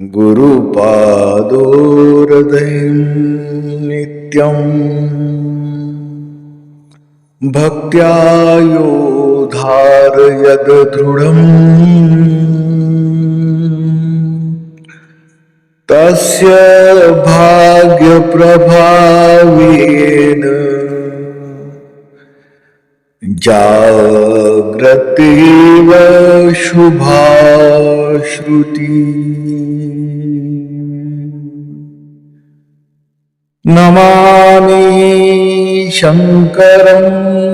गुरुपादोरदयं नित्यम् भक्त्या यो दृढम् तस्य भाग्यप्रभावेन जाग्रतेव शुभा नमामि शङ्करं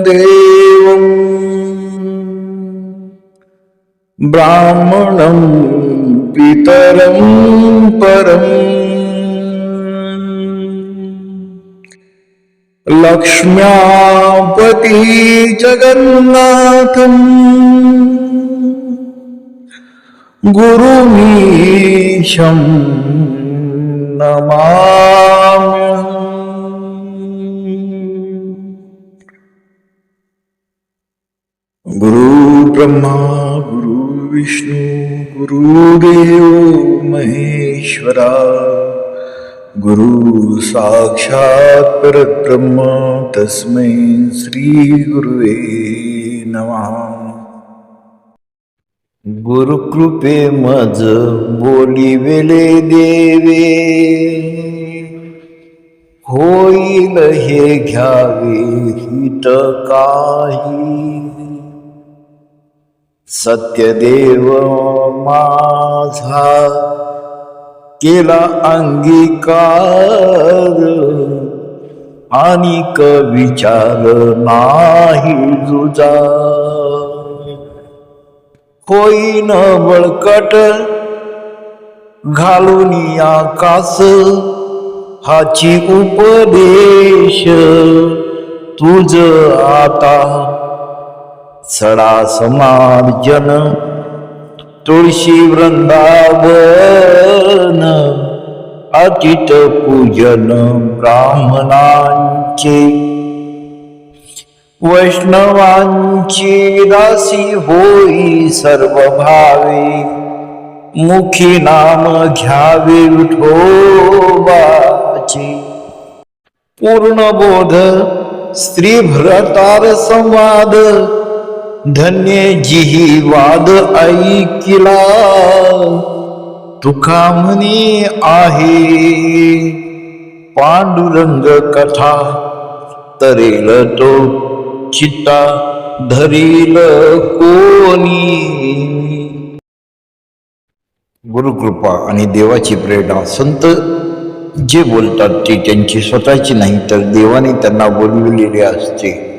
देवम्। ब्राह्मणं पितरं परम्। लक्ष्म्यापति जगन्नाथम्। गुरुमीशं नमा गुरु ब्रह्मा गुरु विष्णू गुरुदेव महेश्वरा गुरु साक्षात परब्रह्म तस्मै श्री गुरुवे नमः। गुरुकृपे मज बोली वेले देवे होईल हे घ्यावे हित काही। सत्यदेव माझा केला अंगीकार आणि क विचार नाही जुजा. होईन बळकट घालून आकाश हाची उपदेश तुझ आता सडा समार्जन तुळशी वृंदावन. अतित पूजन ब्राह्मणांचे. वैष्णवांची दासी होई सर्व भावे मुखी नाम घ्यावे विठोबाची. पूर्ण बोध स्त्री भरतार संवाद धन्य जिही वाद ऐकिला तुका म्हणे आहे. पांडुरंग कथा तरेल तो चित्ता धरील कोणी. गुरुकृपा आणि देवाची प्रेरणा संत जे बोलतात ते त्यांची स्वतःची नाही तर देवाने त्यांना बोलविलेली असते.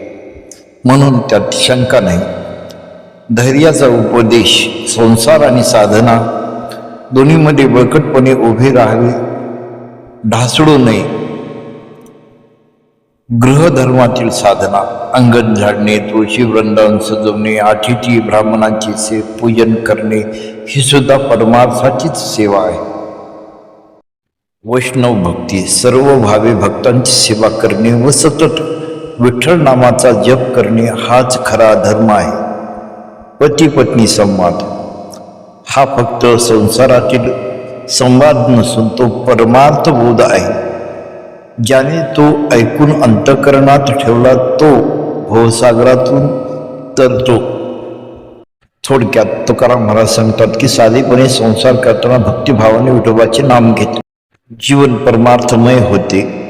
म्हणून त्यात शंका नाही. धैर्याचा उपदेश संसार आणि साधना दोन्हीमध्ये बळकटपणे उभे राहावे. ढासळू नये. गृहधर्मातील साधना अंगण झाडणे तुळशी वृंदावन सजवणे अतिथी ब्राह्मणांचे से पूजन करणे ही सुद्धा परमार्थाचीच सेवा आहे. वैष्णव भक्ती सर्व भावे भक्तांची सेवा करणे व सतत विठ्ठल नामाचा जप करणे हाच खरा धर्म आहे. पती पत्नी संवाद. हा फक्त संसारातील संवाद नसून तो परमार्थ बोध आहे. ज्याने तो ऐकून अंतकरणात ठेवला तो भवसागरातून तरतो. थोडक्यात तुकाराम महाराज सांगतात की साधेपणे संसार करताना भक्तिभावाने विठोबाचे नाम घेत. जीवन परमार्थमय होते.